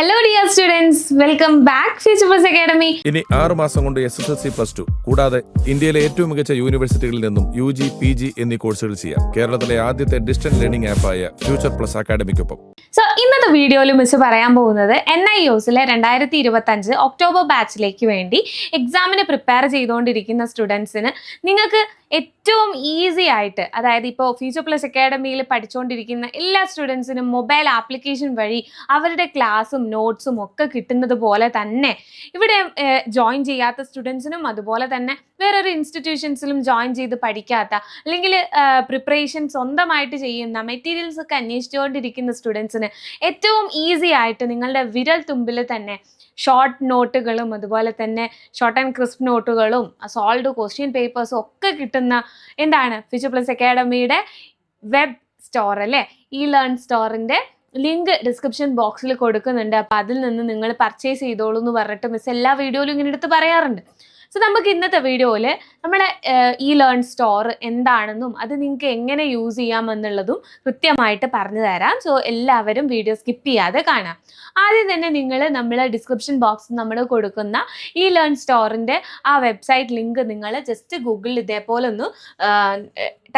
Hello dear students welcome back future plus academy ഇനി ആറ് മാസം കൊണ്ട് S S L C plus two കൂടാതെ ഇന്ത്യയിലെ ഏറ്റവും മികച്ച യൂണിവേഴ്സിറ്റികളിൽ നിന്നും യു ജി പി ജി എന്നീ കോഴ്സുകൾ ചെയ്യാം. കേരളത്തിലെ ആദ്യത്തെ ഡിസ്റ്റൻസ് ലേണിംഗ് ആപ്പായ ഫ്യൂച്ചർ പ്ലസ് അക്കാഡമിക്കൊപ്പം സോ ഇന്നത്തെ വീഡിയോയിൽ മിസ് പറയാൻ പോകുന്നത് എൻ ഐ യുസിലെ രണ്ടായിരത്തി ഇരുപത്തി അഞ്ച് ഒക്ടോബർ ബാച്ചിലേക്ക് വേണ്ടി എക്സാമിന് പ്രിപ്പയർ ചെയ്തുകൊണ്ടിരിക്കുന്ന സ്റ്റുഡൻസിന് നിങ്ങൾക്ക് ഏറ്റവും ഈസി ആയിട്ട് അതായത് ഇപ്പോൾ ഫ്യൂച്ചർ പ്ലസ് അക്കാഡമിയിൽ പഠിച്ചുകൊണ്ടിരിക്കുന്ന എല്ലാ സ്റ്റുഡൻസിനും മൊബൈൽ ആപ്ലിക്കേഷൻ വഴി അവരുടെ ക്ലാസ്സും നോട്ട്സും ഒക്കെ കിട്ടുന്നത് പോലെ തന്നെ ഇവിടെ ജോയിൻ ചെയ്യാത്ത സ്റ്റുഡൻസിനും അതുപോലെ തന്നെ വേറൊരു ഇൻസ്റ്റിറ്റ്യൂഷൻസിലും ജോയിൻ ചെയ്ത് പഠിക്കാത്ത അല്ലെങ്കിൽ പ്രിപ്പറേഷൻ സ്വന്തമായിട്ട് ചെയ്യുന്ന മെറ്റീരിയൽസ് ഒക്കെ അന്വേഷിച്ചുകൊണ്ടിരിക്കുന്ന സ്റ്റുഡൻസിന് ഏറ്റവും ഈസി ആയിട്ട് നിങ്ങളുടെ വിരൽ തുമ്പിൽ തന്നെ ഷോർട്ട് നോട്ടുകളും അതുപോലെ തന്നെ ഷോർട്ട് ആൻഡ് ക്രിസ്പ് നോട്ടുകളും സോൾവ് ക്വസ്റ്റ്യൻ പേപ്പേഴ്സും ഒക്കെ കിട്ടുന്ന എന്താണ്? ഫ്യൂച്ചർ പ്ലസ് അക്കാഡമിയുടെ വെബ് സ്റ്റോർ അല്ലേ? ഈ ലേൺ സ്റ്റോറിന്റെ ലിങ്ക് ഡിസ്ക്രിപ്ഷൻ ബോക്സിൽ കൊടുക്കുന്നുണ്ട്. അപ്പോൾ അതിൽ നിന്ന് നിങ്ങൾ പർച്ചേസ് ചെയ്തോളൂ എന്ന് പറഞ്ഞിട്ട് മിസ് എല്ലാ വീഡിയോയിലും ഇങ്ങനെ എടുത്ത് പറയാറുണ്ട്. സോ നമുക്ക് ഇന്നത്തെ വീഡിയോയിൽ നമ്മളെ ഇ ലേൺ സ്റ്റോർ എന്താണെന്നും അത് നിങ്ങൾക്ക് എങ്ങനെ യൂസ് ചെയ്യാമെന്നുള്ളതും കൃത്യമായിട്ട് പറഞ്ഞു തരാം. സോ എല്ലാവരും വീഡിയോ സ്കിപ്പ് ചെയ്യാതെ കാണാം. ആദ്യം തന്നെ നിങ്ങൾ നമ്മൾ ഡിസ്ക്രിപ്ഷൻ ബോക്സിൽ നമ്മൾ കൊടുക്കുന്ന ഈ ലേൺ സ്റ്റോറിന്റെ ആ വെബ്സൈറ്റ് ലിങ്ക് നിങ്ങൾ ജസ്റ്റ് ഗൂഗിളിൽ ഇതേപോലെ ഒന്ന്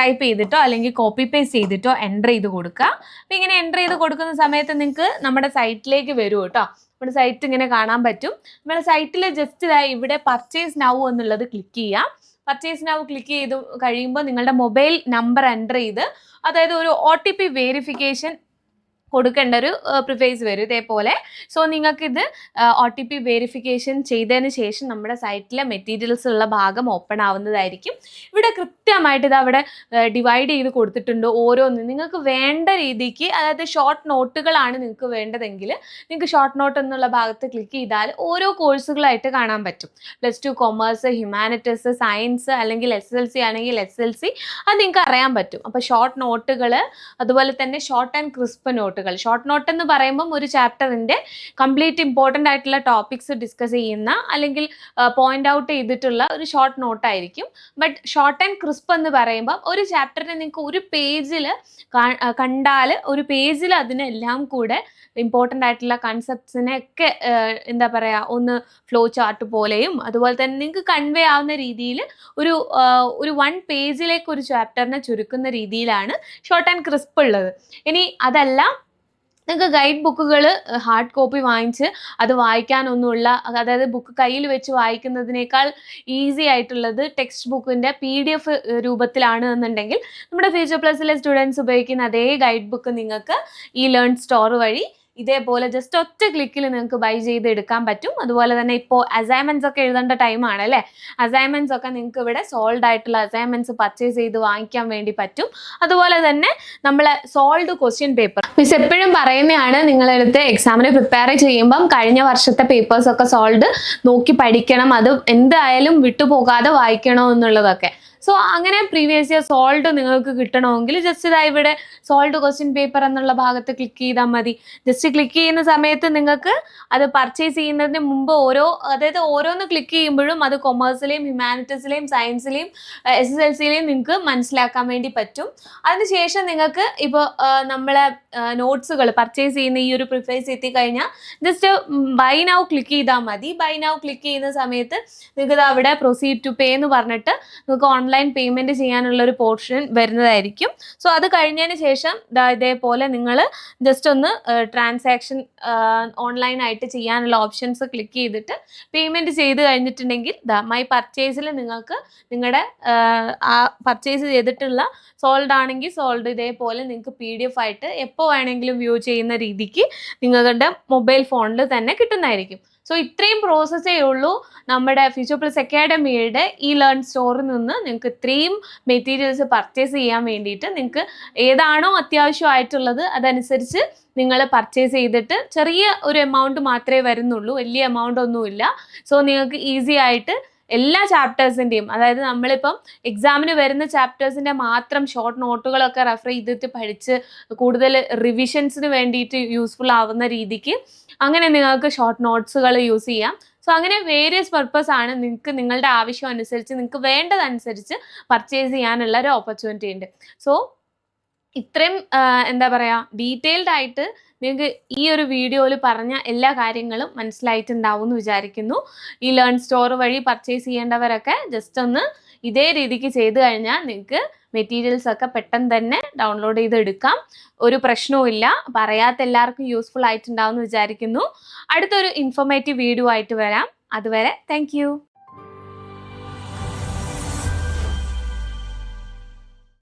ടൈപ്പ് ചെയ്തിട്ടോ അല്ലെങ്കിൽ കോപ്പി പേസ്റ്റ് ചെയ്തിട്ടോ എന്റർ ചെയ്ത് കൊടുക്കുക അപ്പം ഇങ്ങനെ എന്റർ ചെയ്ത് കൊടുക്കുന്ന സമയത്ത് നിങ്ങൾക്ക് നമ്മുടെ സൈറ്റിലേക്ക് വരും കേട്ടോ. നമ്മുടെ സൈറ്റ് ഇങ്ങനെ കാണാൻ പറ്റും. നമ്മുടെ സൈറ്റിൽ ജസ്റ്റ് ഇവിടെ പർച്ചേസ് നൗ എന്നുള്ളത് ക്ലിക്ക് ചെയ്യാം. പർച്ചേസ് നൗ ക്ലിക്ക് ചെയ്ത് കഴിയുമ്പോൾ നിങ്ങളുടെ മൊബൈൽ നമ്പർ എന്റർ ചെയ്ത് അതായത് ഒരു ഒ ടി പി വേരിഫിക്കേഷൻ കൊടുക്കേണ്ട ഒരു പ്രിഫേസ് വരും ഇതേപോലെ. സോ നിങ്ങൾക്കിത് ഒ ടി പി വെരിഫിക്കേഷൻ ചെയ്തതിന് ശേഷം നമ്മുടെ സൈറ്റിലെ മെറ്റീരിയൽസ് ഉള്ള ഭാഗം ഓപ്പൺ ആവുന്നതായിരിക്കും. ഇവിടെ കൃത്യമായിട്ട് ഇത് അവിടെ ഡിവൈഡ് ചെയ്ത് കൊടുത്തിട്ടുണ്ട് ഓരോന്ന്. നിങ്ങൾക്ക് വേണ്ട രീതിക്ക് അതായത് ഷോർട്ട് നോട്ടുകളാണ് നിങ്ങൾക്ക് വേണ്ടതെങ്കിൽ നിങ്ങൾക്ക് ഷോർട്ട് നോട്ട് എന്നുള്ള ഭാഗത്ത് ക്ലിക്ക് ചെയ്താൽ ഓരോ കോഴ്സുകളായിട്ട് കാണാൻ പറ്റും. Plus two commerce humanities science അല്ലെങ്കിൽ എസ് എൽ സി ആണെങ്കിൽ എസ് എൽ സി അത് നിങ്ങൾക്ക് അറിയാൻ പറ്റും. അപ്പോൾ ഷോർട്ട് നോട്ടുകൾ അതുപോലെ തന്നെ ഷോർട്ട് ആൻഡ് ക്രിസ്പ് നോട്ടുകൾ ഷോർട്ട് നോട്ട് എന്ന് പറയുമ്പം ഒരു ചാപ്റ്ററിന്റെ കംപ്ലീറ്റ് ഇമ്പോർട്ടന്റ് ആയിട്ടുള്ള ടോപ്പിക്സ് ഡിസ്കസ് ചെയ്യുന്ന അല്ലെങ്കിൽ പോയിന്റ് ഔട്ട് ചെയ്തിട്ടുള്ള ഒരു ഷോർട്ട് നോട്ട് ആയിരിക്കും. ബട്ട് ഷോർട്ട് ആൻഡ് ക്രിസ്പ് എന്ന് പറയുമ്പം ഒരു ചാപ്റ്ററിനെ നിങ്ങൾക്ക് ഒരു പേജിൽ കണ്ടാൽ ഒരു പേജിൽ അതിനെല്ലാം കൂടെ ഇമ്പോർട്ടന്റ് ആയിട്ടുള്ള കൺസെപ്റ്റ്സിനെ ഒക്കെ എന്താ പറയുക ഒന്ന് ഫ്ലോ ചാർട്ട് പോലെയും അതുപോലെ തന്നെ നിങ്ങൾക്ക് കൺവേ ആവുന്ന രീതിയിൽ ഒരു ഒരു വൺ പേജിലേക്ക് ഒരു ചാപ്റ്ററിനെ ചുരുക്കുന്ന രീതിയിലാണ് ഷോർട്ട് ആൻഡ് ക്രിസ്പ് ഉള്ളത്. ഇനി അതല്ല നിങ്ങൾക്ക് ഗൈഡ് ബുക്കുകൾ ഹാർഡ് കോപ്പി വാങ്ങിച്ച് അത് വായിക്കാനൊന്നുമില്ല. അതായത് ബുക്ക് കയ്യിൽ വെച്ച് വായിക്കുന്നതിനേക്കാൾ ഈസി ആയിട്ടുള്ളത് ടെക്സ്റ്റ് ബുക്കിന്റെ പി ഡി എഫ് രൂപത്തിലാണ് എന്നുണ്ടെങ്കിൽ നമ്മുടെ ഫ്യൂച്ചർ പ്ലസിലെ സ്റ്റുഡൻസ് ഉപയോഗിക്കുന്ന അതേ ഗൈഡ് ബുക്ക് നിങ്ങൾക്ക് ഈ ലേൺ സ്റ്റോർ വഴി ഇതേപോലെ ജസ്റ്റ് ഒറ്റ ക്ലിക്കിൽ നിങ്ങൾക്ക് ബൈ ചെയ്ത് എടുക്കാൻ പറ്റും. അതുപോലെ തന്നെ ഇപ്പോൾ അസൈൻമെന്റ്സ് ഒക്കെ എഴുതേണ്ട ടൈമാണ് അല്ലേ? അസൈൻമെന്റ്സ് ഒക്കെ നിങ്ങൾക്ക് ഇവിടെ സോൾഡ് ആയിട്ടുള്ള അസൈൻമെന്റ്സ് പർച്ചേസ് ചെയ്ത് വാങ്ങിക്കാൻ വേണ്ടി പറ്റും. അതുപോലെ തന്നെ നമ്മളെ സോൾഡ് ക്വസ്റ്റ്യൻ പേപ്പർ മിസ് എപ്പോഴും പറയുന്നതാണ് നിങ്ങളെടുത്ത് എക്സാമിന് പ്രിപ്പയർ ചെയ്യുമ്പം കഴിഞ്ഞ വർഷത്തെ പേപ്പേഴ്സ് ഒക്കെ സോൾവ് നോക്കി പഠിക്കണം. അത് എന്തായാലും വിട്ടുപോകാതെ വായിക്കണോ എന്നുള്ളതൊക്കെ. സോ അങ്ങനെ പ്രീവിയസ് ഇയർ സോൾട്ട് നിങ്ങൾക്ക് കിട്ടണമെങ്കിൽ ജസ്റ്റ് ഇതാ ഇവിടെ സോൾട്ട് ക്വസ്റ്റ്യൻ പേപ്പർ എന്നുള്ള ഭാഗത്ത് ക്ലിക്ക് ചെയ്താൽ മതി. ജസ്റ്റ് ക്ലിക്ക് ചെയ്യുന്ന സമയത്ത് നിങ്ങൾക്ക് അത് പർച്ചേസ് ചെയ്യുന്നതിന് മുമ്പ് ഓരോ അതായത് ഓരോന്ന് ക്ലിക്ക് ചെയ്യുമ്പോഴും അത് കൊമേഴ്സിലെയും ഹ്യൂമാനിറ്റീസിലെയും സയൻസിലെയും എസ് എസ് എൽ സിയിലെയും നിങ്ങൾക്ക് മനസ്സിലാക്കാൻ വേണ്ടി പറ്റും. അതിനുശേഷം നിങ്ങൾക്ക് ഇപ്പോൾ നമ്മളെ നോട്ട്സുകൾ പർച്ചേസ് ചെയ്യുന്ന ഈ ഒരു പ്രിഫേസ് എത്തിക്കഴിഞ്ഞാൽ ജസ്റ്റ് ബൈ നൗ ക്ലിക്ക് ചെയ്താൽ മതി. ബൈ നൗ ക്ലിക്ക് ചെയ്യുന്ന സമയത്ത് നിങ്ങൾക്ക് അവിടെ പ്രൊസീഡ് ടു പേ എന്ന് പറഞ്ഞിട്ട് നിങ്ങൾക്ക് ഓൺലൈൻ പേയ്മെന്റ് ചെയ്യാനുള്ള ഒരു പോർഷൻ വരുന്നതായിരിക്കും. സോ അത് കഴിഞ്ഞതിന് ശേഷം ഇതേപോലെ നിങ്ങൾ ജസ്റ്റ് ഒന്ന് ട്രാൻസാക്ഷൻ ഓൺലൈനായിട്ട് ചെയ്യാനുള്ള ഓപ്ഷൻസ് ക്ലിക്ക് ചെയ്തിട്ട് പേയ്മെന്റ് ചെയ്ത് കഴിഞ്ഞിട്ടുണ്ടെങ്കിൽ ദാ മൈ പർച്ചേസിൽ നിങ്ങൾക്ക് നിങ്ങളുടെ ആ പർച്ചേസ് ചെയ്തിട്ടുള്ള സോൾഡ് ആണെങ്കിൽ സോൾഡ് ഇതേപോലെ നിങ്ങൾക്ക് പി ഡി എഫ് ആയിട്ട് എപ്പോൾ വേണമെങ്കിലും വ്യൂ ചെയ്യുന്ന രീതിക്ക് നിങ്ങളുടെ മൊബൈൽ ഫോണിൽ തന്നെ കിട്ടുന്നതായിരിക്കും. സോ ഇത്രയും പ്രോസസ്സേ ഉള്ളൂ നമ്മുടെ ഫ്യൂച്ചർ പ്ലസ് അക്കാഡമിയുടെ ഈ ലേൺ സ്റ്റോറിൽ നിന്ന് നിങ്ങൾക്ക് ഇത്രയും മെറ്റീരിയൽസ് പർച്ചേസ് ചെയ്യാൻ വേണ്ടിയിട്ട് നിങ്ങൾക്ക് ഏതാണോ അത്യാവശ്യമായിട്ടുള്ളത് അതനുസരിച്ച് നിങ്ങൾ പർച്ചേസ് ചെയ്തിട്ട് ചെറിയ ഒരു എമൗണ്ട് മാത്രമേ വരുന്നുള്ളൂ. വലിയ എമൗണ്ട് ഒന്നുമില്ല. സോ നിങ്ങൾക്ക് ഈസി ആയിട്ട് എല്ലാ ചാപ്റ്റേഴ്സിന്റെയും അതായത് നമ്മളിപ്പം എക്സാമിന് വരുന്ന ചാപ്റ്റേഴ്സിന്റെ മാത്രം ഷോർട്ട് നോട്ടുകളൊക്കെ റെഫർ ചെയ്തിട്ട് പഠിച്ച് കൂടുതൽ റിവിഷൻസിന് വേണ്ടിയിട്ട് യൂസ്ഫുൾ ആവുന്ന രീതിക്ക് അങ്ങനെ നിങ്ങൾക്ക് ഷോർട്ട് നോട്ട്സുകൾ യൂസ് ചെയ്യാം. സോ അങ്ങനെ വേരിയസ് പർപ്പസ് ആണ് നിങ്ങൾക്ക് നിങ്ങളുടെ ആവശ്യം അനുസരിച്ച് നിങ്ങൾക്ക് വേണ്ടതനുസരിച്ച് പർച്ചേസ് ചെയ്യാനുള്ള ഒരു ഓപ്പർച്യൂണിറ്റി ഉണ്ട്. സോ ഇത്രയും എന്താ പറയുക ഡീറ്റെയിൽഡ് ആയിട്ട് നിങ്ങൾക്ക് ഈ ഒരു വീഡിയോയിൽ പറഞ്ഞ എല്ലാ കാര്യങ്ങളും മനസ്സിലായിട്ടുണ്ടാവും എന്ന് വിചാരിക്കുന്നു. ഈ ലേൺ സ്റ്റോർ വഴി പർച്ചേസ് ചെയ്യേണ്ടവരൊക്കെ ജസ്റ്റ് ഒന്ന് ഇതേ രീതിക്ക് ചെയ്തു കഴിഞ്ഞാൽ നിങ്ങൾക്ക് മെറ്റീരിയൽസ് ഒക്കെ പെട്ടെന്ന് തന്നെ ഡൗൺലോഡ് ചെയ്ത് എടുക്കാം ഒരു പ്രശ്നവുമില്ല പറയാത്ത എല്ലാവർക്കും യൂസ്ഫുൾ ആയിട്ടുണ്ടാവും എന്ന് വിചാരിക്കുന്നു. അടുത്തൊരു ഇൻഫോർമേറ്റീവ് വീഡിയോ ആയിട്ട് വരാം. അതുവരെ താങ്ക്